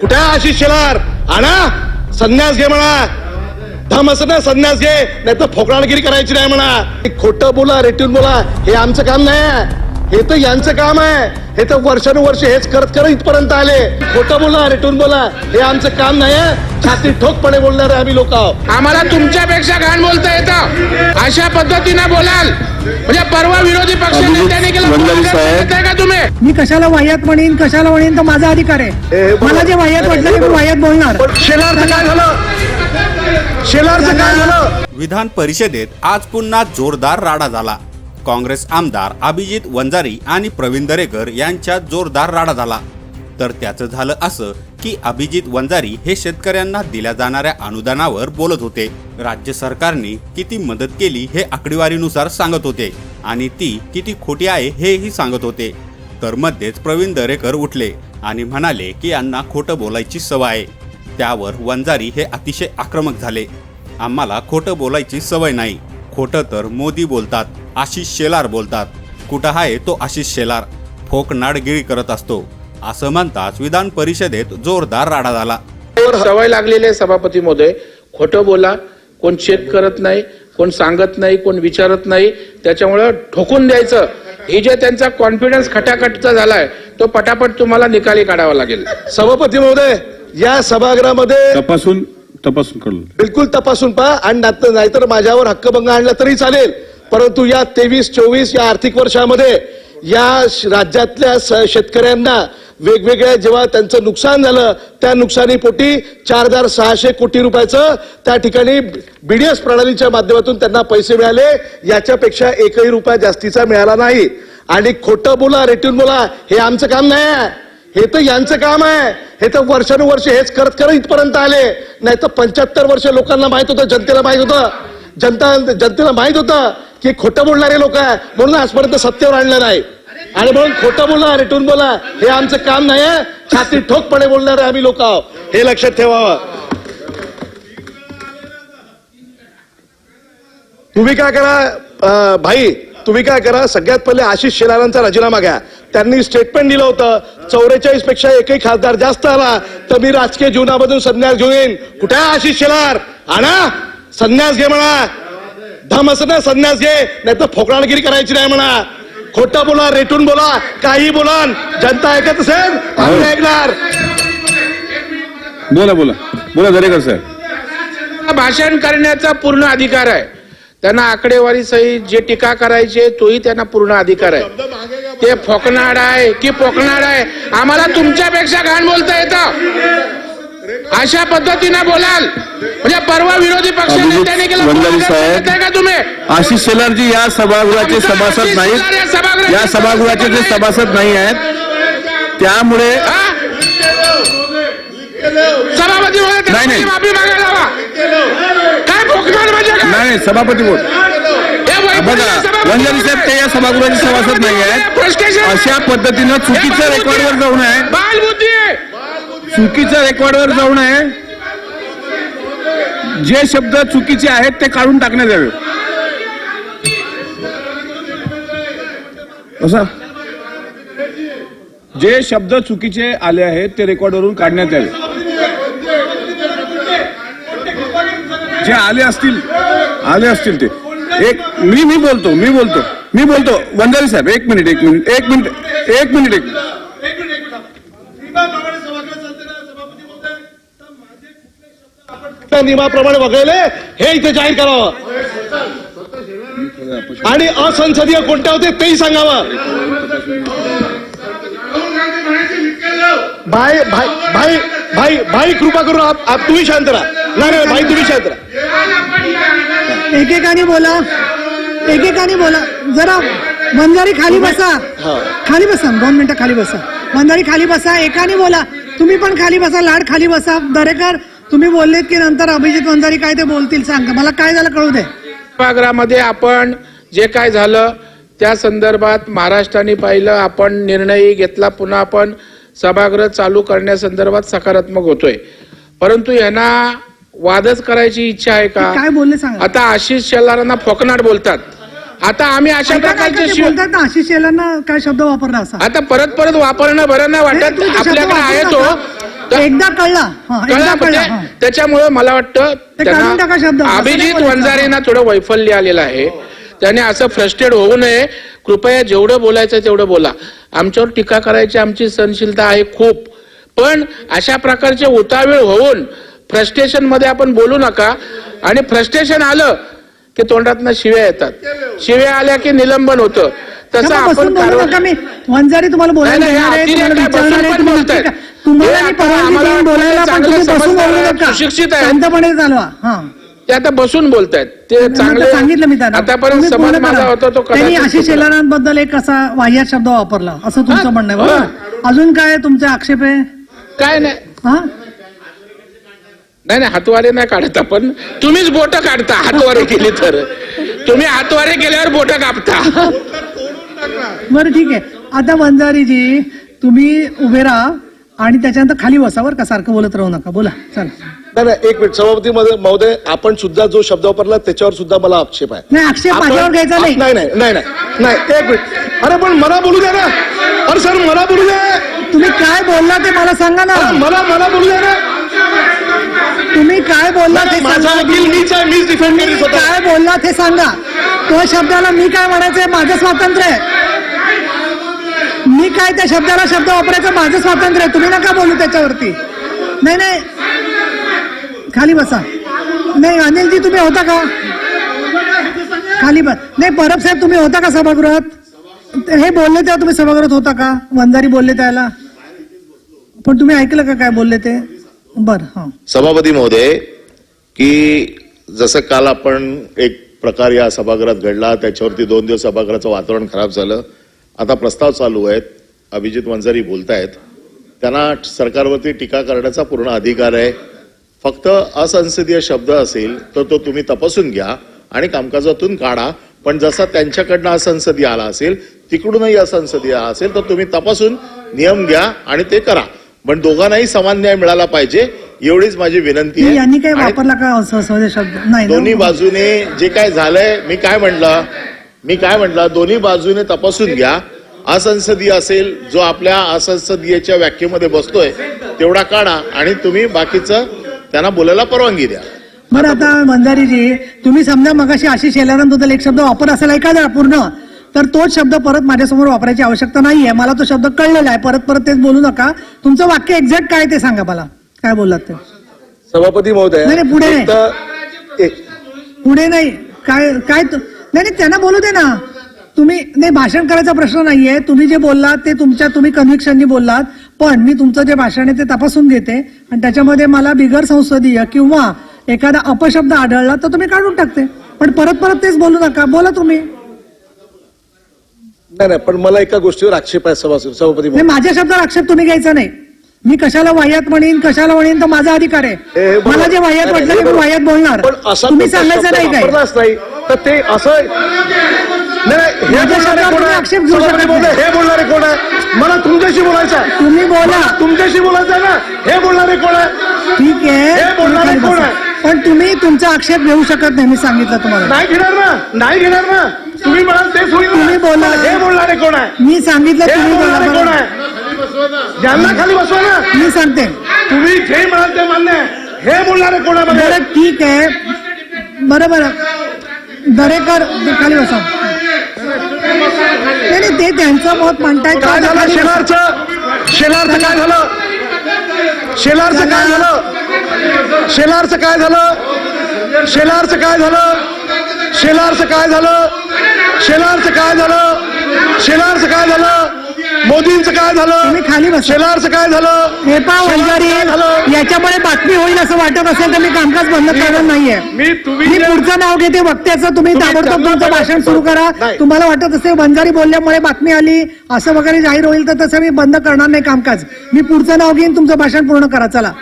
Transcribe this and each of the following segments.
कुठे आशिष शेलार? आणा. संन्यास घे म्हणा. धम असं ना संन्यास घे. नाही तर फोकराडगिरी करायची नाही म्हणा. खोटं बोला रेटून बोला. हे आमचं काम नाही. हे तर यांचं काम आहे. हे तर वर्षानुवर्ष हेच करत करत इथपर्यंत आले. खोटं बोला रेटून बोला. हे आमचं काम नाही आहे छाती ठोकपणे बोलणारे आम्ही लोक आहोत. आम्हाला तुमच्यापेक्षा घाण बोलता येतं. अशा पद्धतीने बोलाल. म्हणजे परवा विरोधी पक्ष नेत्याने केलं. का तुम्ही? मी कशाला वाह्यात म्हणेन कशाला म्हणेन तर माझा अधिकार हे आहे. मला जे वाह्यात वाटलं ते मी वाह्यात बोलणार. शेलारचं काय झालं? शेलारचं काय झालं? विधान परिषदेत आज पुन्हा जोरदार राडा झाला. काँग्रेस आमदार अभिजित वंजारी आणि प्रवीण दरेकर यांच्यात जोरदार राडा झाला. तर त्याचं झालं असं की अभिजित वंजारी हे शेतकऱ्यांना दिल्या जाणाऱ्या अनुदानावर बोलत होते. राज्य सरकारने किती मदत केली हे आकडेवारीनुसार सांगत होते आणि ती किती खोटी आहे हेही सांगत होते. तर मध्येच प्रवीण दरेकर उठले आणि म्हणाले की यांना खोटं बोलायची सवय आहे. त्यावर वंजारी हे अतिशय आक्रमक झाले. आम्हाला खोटं बोलायची सवय नाही. खोटं तर मोदी बोलतात आशिष शेलार बोलतात. कुठं आहे तो आशिष शेलार? फोक नाडगिरी करत असतो. असं म्हणताच विधान परिषदेत जोरदार राडा झाला. सवय लागलेली आहे सभापती महोदय. खोटं बोला कोण चेक करत नाही कोण सांगत नाही कोण विचारत नाही त्याच्यामुळं ठोकून द्यायचं. हे जे त्यांचा कॉन्फिडन्स खटाखटचा झालाय तो पटापट तुम्हाला निकाली काढावा लागेल. सभापती महोदय या सभागृहामध्ये तपासून तपासून कळलं. बिलकुल तपासून पहा. आणि नाहीतर माझ्यावर हक्कभंग आणला तरी चालेल. परंतु या तेवीस चोवीस या आर्थिक वर्षामध्ये या राज्यातल्या शेतकऱ्यांना वेगवेगळ्या जेव्हा त्यांचं नुकसान झालं त्या नुकसानीपोटी चार हजार सहाशे कोटी रुपयाचं त्या ठिकाणी बीडीएस प्रणालीच्या माध्यमातून त्यांना पैसे मिळाले. याच्यापेक्षा एकही रुपया जास्तीचा मिळाला नाही. आणि खोटं बोला रेटून बोला हे आमचं काम नाही आहे. हे तर यांचं काम आहे. हे तर वर्षानुवर्ष हेच करत करत इथपर्यंत आले. नाही तर पंच्याहत्तर वर्ष लोकांना माहीत होतं जनतेला माहीत होतं. जनता जनतेला माहीत होतं की खोटं बोलणारे लोक आहे. म्हणून आजपर्यंत सत्तेवर आणलं नाही. आणि म्हणून खोटं बोला रिटून बोला हे आमचं काम नाही आहे छाती ठोकपणे बोलणारे आम्ही लोक आहोत. हे लक्षात ठेवावं. तुम्ही काय करा भाई तुम्ही काय करा सगळ्यात पहिले आशिष शेलारांचा राजीनामा घ्या. त्यांनी स्टेटमेंट दिलं होतं चौवेचाळीसपेक्षा एकही खासदार जास्त आला तर मी राजकीय जीवनामधून संन्यास घेऊन कुठे आशिष शेलार? आणा संन्यास घे म्हणा. धम असं ना संन्यास घे. नाही तर फोकराडगिरी करायची नाही म्हणा. खोटं बोला रेटून बोला काही बोला जनता ऐकत असेल आम्ही नाही ऐकणार. बोला बोला. बोला दरेकर साहेब. भाषण करण्याचा पूर्ण अधिकार आहे. त्यांना आकडेवारी सहित जे टीका करायचे तोही त्यांना पूर्ण अधिकार आहे. ते फोकनाड आहे की पोकनाड आहे आम्हाला तुमच्यापेक्षा घाण बोलता येतं अशा पद्धतीने बोलाल म्हणजे परवा विरोधी पक्ष नेत्याने केलं. का तुम्ही आशिष शेलारजी या सभागृहाचे सभासद नाहीत या सभागृहाचे ते सभासद नाही आहेत त्यामुळे? सभापती नाही, नाही. माफी मागायला काय फोकनाड म्हणजे? नाही नाही सभापती बोल बघा वंजारी साहेब ते या सभागृहाचे सभासद नाही आहेत. अशा पद्धतीनं चुकीचं रेकॉर्डवर जाऊ नये बालबुद्धी आहे. चुकीचं रेकॉर्डवर जाऊ नये जे शब्द चुकीचे आहेत ते काढून टाकण्यात यावे. असं? जे शब्द चुकीचे आले आहेत ते रेकॉर्डवरून काढण्यात यावे. जे आले असतील आले असतील ते. एक मी मी बोलतो मी बोलतो मी बोलतो वंजारी साहेब एक मिनिट एक मिनिट एक मिनिट एक मिनिट एक नियमाप्रमाणे वगळले हे इथे जाहीर करावं आणि असंसदीय कोणत्या होते तेही सांगावं भाई भाई भाई भाई भाई कृपा करून आप, तुम्ही शांत राहा नाही नाही भाई तुम्ही शांत राहा एकेकाने बोला. एकेकाने बोला. जरा वंजारी खाली बसा. खाली बसा. दोन मिनिटं खाली बसा. वंजारी खाली बसा. एकाने बोला. तुम्ही पण खाली बसा. लाड खाली बसा. दरेकर तुम्ही बोललेत की नंतर अभिजित वंजारी काय ते बोलतील सांगा. मला काय झालं कळू दे. सभागृहामध्ये आपण जे काय झालं त्या संदर्भात महाराष्ट्राने पाहिलं आपण निर्णय घेतला. पुन्हा आपण सभागृह चालू करण्यासंदर्भात सकारात्मक होतोय. परंतु यांना वादच करायची इच्छा आहे का? काय बोलले सांगा. आता आशिष शेलारांना फोकनाट बोलतात. आता आम्ही अशा ऐका, प्रकारचे ते शिव बोलतात ना आशिष शेलांना काय शब्द वापरला असा? आता परत परत वापरणं बरं नाही वाटत. तुम्ही तो शब्द आपल्याकडे आहे तो. एकदा कळला. हा एकदा कळला कळला म्हणजे. त्याच्यामुळे मला वाटतं ते काढून टाका शब्द. त्यांना असं नाही अभिजित बोलायचं. वंजारींना थोडं वैफल्य आलेलं आहे. त्याने असं फ्रस्ट्रेट होऊ नये. कृपया जेवढं बोलायचं तेवढं बोला. आमच्यावर टीका करायची आमची सहनशीलता आहे खूप. पण अशा प्रकारचे उतावीळ होऊन फ्रस्ट्रेशनमध्ये आपण बोलू नका. आणि फ्रस्ट्रेशन आलं की तोंडातनं शिव्या येतात. शिव्या आल्या की निलंबन होतं. तसं आपण वंजारी तुम्हाला बोलायला आहे, ते आता बसून बोलतायत. ते चांगले सांगितलं मी त्यांना. आतापर्यंत समाज माझा. होता तो त्यांनी चुकला. शेलारांबद्दल एक असा वाह्यात शब्द वापरला. असं तुमचं म्हणणं आहे अजून काय तुमचे आक्षेप आहे? काय नाही. हा? नाही नाही हातवारे नाही काढत आपण तुम्हीच बोट काढता हातवारे केली तर. तुम्ही हातवारे केल्यावर बोट कापता. बरं ठीक आहे. आता वंजारीजी तुम्ही उभे राहा आणि त्याच्यानंतर खाली बसा बरं का सारखं बोलत राहू नका. बोला चला. नाही नाही एक मिनिट. सभापती महोदय- महोदय आपण सुद्धा जो शब्द वापरला त्याच्यावर सुद्धा मला आक्षेप आहे. नाही आक्षेप आपण- माझ्यावर घ्यायचा नाही. नाही नाही नाही नाही नाही एक मिनिट. अरे पण मला बोलू द्या ना. अरे सर मला बोलू द्या. तुम्ही काय बोलला ते मला सांगा ना. अरे मला मला बोलू द्या ना. तुम्ही काय बोलला ते माझा सांगा. वकील मीच आहे मीच डिफेंड करीत होता. काय बोलला ते सांगा. तो शब्दाला मी काय म्हणायचंय माझं स्वातंत्र्य आहे. मी काय त्या शब्दाला शब्द वापरायचं? माझं स्वातंत्र्य आहे. तुम्ही नका बोलू त्याच्यावरती. नाही नाही. खाली बसा. नाही अनिलजी तुम्ही होता का? खाली बस. नाही परब साहेब तुम्ही होता का सभागृहात? हे बोलले तेव्हा तुम्ही सभागृहात होता का? वंजारी बोलले त्याला. पण तुम्ही ऐकलं का काय बोलले ते? बरं सभापती महोदय की जसं काल आपण एक प्रकार या सभागृहात घडला त्याच्यावरती दोन दिवस सभागृहाचं वातावरण खराब झालं. आता प्रस्ताव चालू आहेत अभिजित वंजारी बोलतायत. त्यांना सरकारवरती टीका करण्याचा पूर्ण अधिकार आहे. फक्त असंसदीय शब्द असेल तर तो तुम्ही तपासून घ्या आणि कामकाजातून काढा. पण जसा त्यांच्याकडनं असंसदीय आला असेल तिकडूनही असंसदीय आला असेल तर तुम्ही तपासून नियम घ्या आणि ते करा. पण दोघांनाही समान न्याय मिळाला पाहिजे एवढीच माझी विनंती आहे. यांनी काय वापरला का शब्द? नाही? दोन्ही बाजूने जे काय झालंय मी काय म्हटलं मी काय म्हटलं दोन्ही बाजूने तपासून घ्या. असंसदीय असेल जो आपल्या असंसदीयच्या व्याख्येमध्ये बसतोय तेवढा काढा आणि तुम्ही बाकीचं त्यांना बोलायला परवानगी द्या. बरं आता मंदारीजी तुम्ही समजा मगाशी आशिष शेलारांबद्दल एक शब्द वापर असेल ऐका पूर्ण. तर तोच शब्द परत माझ्यासमोर वापरायची आवश्यकता नाहीये. मला तो शब्द कळलेला आहे. परत परत तेच बोलू नका. तुमचं वाक्य एक्झॅक्ट काय ते सांगा मला. काय बोललात ते? सभापती महोदय नाही, नाही, पुढे नाही. पुढे नाही. काय काय नाही नाही त्यांना बोलू दे ना. तुम्ही नाही भाषण करायचा प्रश्न नाहीये. तुम्ही जे बोललात ते तुमच्या तुम्ही कन्व्हिक्शननी बोललात. पण मी तुमचं जे भाषण आहे ते तपासून घेते. आणि त्याच्यामध्ये मला बिगर संसदीय किंवा एखादा अपशब्द आढळला तर तुम्ही काढून टाकते. पण परत परत तेच बोलू नका. बोला तुम्ही. नाही नाही पण मला एका गोष्टीवर आक्षेप आहे सभा सभापती नाही महोदय. माझ्या शब्दावर आक्षेप तुम्ही घ्यायचा नाही मी कशाला वाह्यात म्हणेन कशाला म्हणेन तो माझा अधिकार हे- हे आहे बरोबर. मला जे वाह्यात नाही, वाटलं ते मी बरोबर. वाह्यात बोलणार पण असा तुम्ही कोणता सांगायचं शब्द नाही काय वापरलाच नाही तर ते असं नाही, नाही, हे माझ्या बोलणारे शब्दावर कोण तुम्ही आहे? आक्षेप घेऊ सभापती शकत महोदय, नाही. हे बोलणारे कोण आहे मला तुमच्याशी बोलायचं आहे. तुम्ही बोला मला तुमच्याशी बोलायचं आहे ना हे बोलणारे कोण आहे ठीक आहे हे तुम्ही बोलणारे खाली कोण बसा. आहे? पण तुम्ही तुमचा आक्षेप घेऊ शकत नाही मी सांगितलं तुम्हाला नाही घेणार ना नाही घेणार ना तुम्ही म्हणाल तेच होईल. तुम्ही बोला. हे बोलणारे कोण आहे? मी सांगितलं हे तुम्ही बोला बोलणारे कोण. आहे? ज्यांना खाली बसवा ना. मी सांगते. तुम्ही जे म्हणाल ते मान्य आहे. हे बोलणारे कोण आहे बघा. बरं ठीक आहे. बरं बरं. दरेकर खाली बसा. नाही नाही, ते त्यांचं मत म्हणतायत काय झालं? खाली बसा. शेलारचं? शेलारचं काय झालं? शेलारचं काय झालं? शेलारचं काय झालं? शेलारचं काय झालं? शेलारचं काय झालं? शेलारचं काय झालं? शेलारचं काय झालं? मोदींचं काय झालं? तुम्ही खाली बसा. शेलारचं काय झालं? हे झालं? याच्यामुळे बातमी होईल असं वाटत असेल तर मी कामकाज बंद करणार नाहीये. मी तुम्ही पुढचं नाव घेते वक्त्याचं. तुम्ही ताबडतोब तुमचं भाषण सुरू करा. तुम्हाला वाटत असेल वंजारी बोलल्यामुळे बातमी आली असं वगैरे जाहीर होईल तर तसं मी बंद करणार नाही कामकाज. मी पुढचं नाव घेईन तुमचं भाषण पूर्ण करा. चला.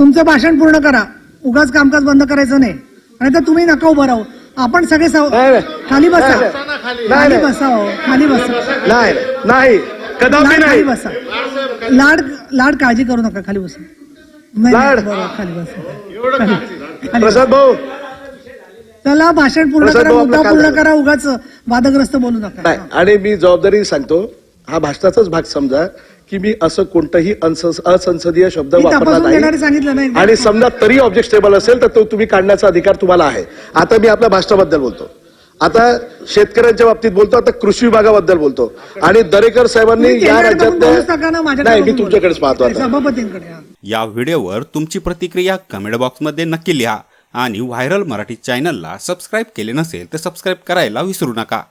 तुमचं भाषण पूर्ण करा. उगाच कामकाज बंद करायचं नाही. आणि तर तुम्ही नका उभं राहू. आपण सगळे साव- नाही, नाही. खाली बसा. नाही, नाही. खाली नाही. बसा हो. खाली बसा. नाही नाही. कदापि लाड नाही. बसा. लाड लाड काळजी करू नका. खाली बसा. नाही, नाही लाड. बरोबर, खाली बसा. खाली- खाली प्रसाद भाऊ. चला भाषण पूर्ण प्रसाद करा भाऊ, मुद्दा पूर्ण करा उगाच वादग्रस्त बोलू नका. नाही आणि मी जबाबदारी सांगतो हा भाषणाचाच भाग समजा. की मी असं कोणताही अंस- असंसदीय शब्द वापरला नाही. सांगितलं नाही. आणि समजा तरी ऑब्जेक्टेबल असेल तर तो तुम्ही काढण्याचा अधिकार तुम्हाला आहे. आता मी आपल्या भाषणाबद्दल बोलतो. आता शेतकऱ्यांच्या बाबतीत बोलतो आता कृषी विभागाबद्दल बोलतो. आणि दरेकर साहेबांनी या राज्यात नाही मी तुमच्याकडेच. पाहतो आता. हा. या व्हिडिओवर तुमची प्रतिक्रिया कमेंट बॉक्समध्ये नक्की लिहा. आणि व्हायरल मराठी चॅनलला सबस्क्राईब केले नसेल तर सबस्क्राईब करायला विसरू नका.